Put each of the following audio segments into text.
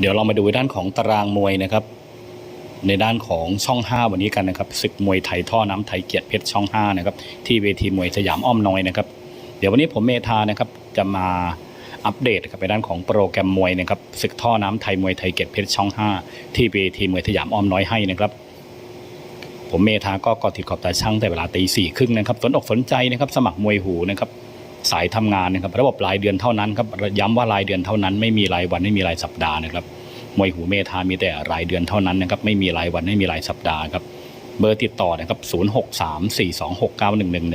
เดี๋ยวเรามาดูด้านของตารางมวยนะครับ ในด้านของช่อง 5 วันนี้กันนะครับศึกมวยไทยท่อน้ำไทยเกียรติเพชรช่อง5นะครับที่เวทีมวยสยามอ้อมน้อยนะครับ เดี๋ยววันนี้ผมเมธานะครับจะมาอัปเดตกับไปด้านของโปรแกรมมวยนะครับศึกท่อน้ำไทยมวยไทยเกียรติเพชรช่อง 5 ที่เวทีมวยสยามอ้อมน้อยให้นะครับผมเมธาก็กอติดขอบตาช่างแต่เวลาตีสี่ครึ่งนะครับสนอกสนใจนะครับ สมัครมวยหูนะครับ สายทำงานนะครับระบบรายเดือนเท่านั้นครับย้ำว่ารายเดือนเท่านั้นไม่มีรายวันไม่มีรายสัปดาห์นะครับมวยหูเมธามีแต่รายเดือนเท่านั้นนะครับไม่มีรายวันไม่มีรายสัปดาห์ครับเบอร์ติดต่อนะครับ 0 6 3 4 2 6 9 1 1 1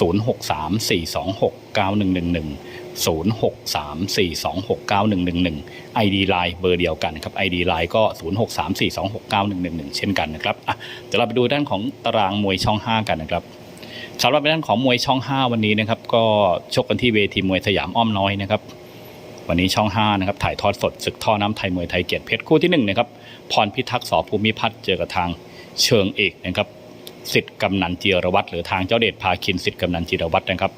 0 6 3 4 2 6 9 1 1 1 0 6 3 4 2 6 9 1 1 1 ID ไลน์เบอร์เดียวกันครับ ID ไลน์ก็ 0 6 3 4 2 6 9 1 1 1 เช่นกันนะครับอะเดี๋ยวเราไปดูด้านของตารางมวยช่อง 5 กันนะครับ สำหรับด้านของมวยช่อง 5 วันนี้นะครับ ก็ชกกันที่เวทีมวยสยามอ้อมน้อยนะครับ วันนี้ช่อง 5 นะครับ ถ่ายทอดสดศึกท่อน้ำไทยมวยไทยเกียรติเพชรคู่ที่1นะครับพรพิทักษ์สอภูมิพัฒน์เจอกับทางเชิงเอกนะครับสิทธิ์กำนันเจีรวัตรหรือทางเจ้าเดชพาคินสิทธิ์กำนันจิรวัตรนะครับ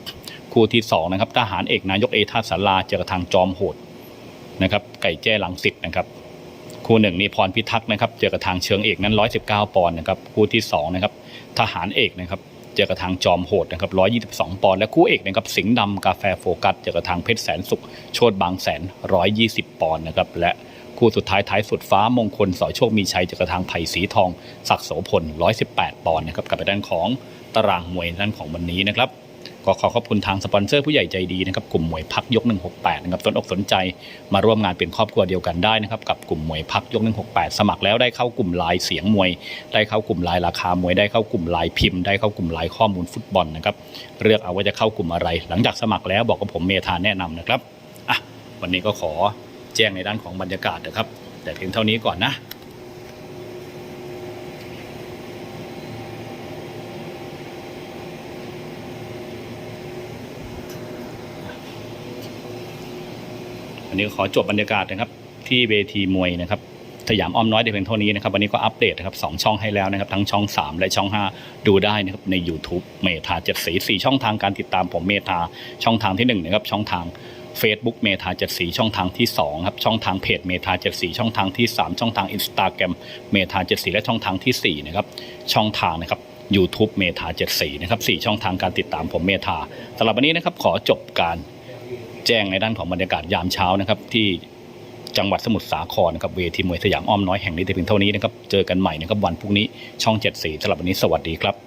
คู่ที่2นะครับทหารเอกนายกเอท่าสาราเจอกับทางจอมโหดนะครับ ไก่แจ้หลังสิทธิ์นะครับคู่หนึ่งนี่พรพิทักษ์นะครับ เจอกับทางเชิงเอกนั้น 119 ปอนด์นะครับ คู่ที่2นะครับ ทหารเอกนะครับ เจอกับทางจอมโหดนะครับ122 ปอนด์และคู่เอกนะครับสิงห์ดำกาแฟโฟกัสเจอกับทางเพชรแสนสุขโชดบางแสน 120 ปอนด์นะครับและคู่สุดท้ายท้ายสุดฟ้ามงคลสอยโชคมีชัยเจอกับทางไผ่สีทอง ศักโสพล 118 ปอนด์นะครับกับไปด้านของตารางมวยด้านของวันนี้นะครับ ก็ขอขอบคุณทางสปอนเซอร์ผู้ใหญ่ใจดีนะครับกลุ่มมวยพักยก 168นะครับสนอกสนใจมาร่วมงานเป็นครอบครัวเดียวกันได้นะครับกับกลุ่มมวยพักยก 168 สมัครแล้วได้เข้ากลุ่มลายเสียงมวย ได้เข้ากลุ่มลายราคามวยได้เข้ากลุ่มลายพิมพ์ ได้เข้ากลุ่มลายข้อมูลฟุตบอลนะครับเลือกเอาว่าจะเข้ากลุ่มอะไร หลังจากสมัครแล้วบอกกับผมเมธาแนะนำนะครับอะวันนี้ก็ขอแจ้งในด้านของบรรยากาศนะครับ แต่เพียงเท่านี้ก่อนนะ วันนี้ขอจบบรรยากาศนะครับ ที่เวทีมวยนะครับสยามอ้อมน้อยแต่เพียงเท่านี้นะครับวันนี้ก็อัปเดตนะครับสองช่องให้แล้วนะครับ ทั้งช่อง 3 และช่อง 5 ดูได้นะครับใน YouTube เมธาเจ็ดสีสี่ช่องทางการติดตามผมเมธาช่องทางที่1นะครับช่องทาง Facebook เมธาเจ็ดสีช่องทางที่2ครับช่องทางเพจเมธาเจ็ดสีช่องทางที่ 3 ช่องทาง Instagram เมธาเจ็ดสีและช่องทางที่4นะครับช่องทางนะครับ YouTube เมธาเจ็ดสีนะครับสี่ช่องทางการติดตามผมเมธาสำหรับวันนี้นะครับขอจบการ แจ้งในด้านของบรรยากาศยามเช้านะครับ ที่จังหวัดสมุทรสาครนะครับเวทีมวยสยามอ้อมน้อยแห่งนี้แต่เพียงเท่านี้นะครับเจอกันใหม่นะครับวันพรุ่งนี้ช่อง 7 สีสำหรับวันนี้สวัสดีครับ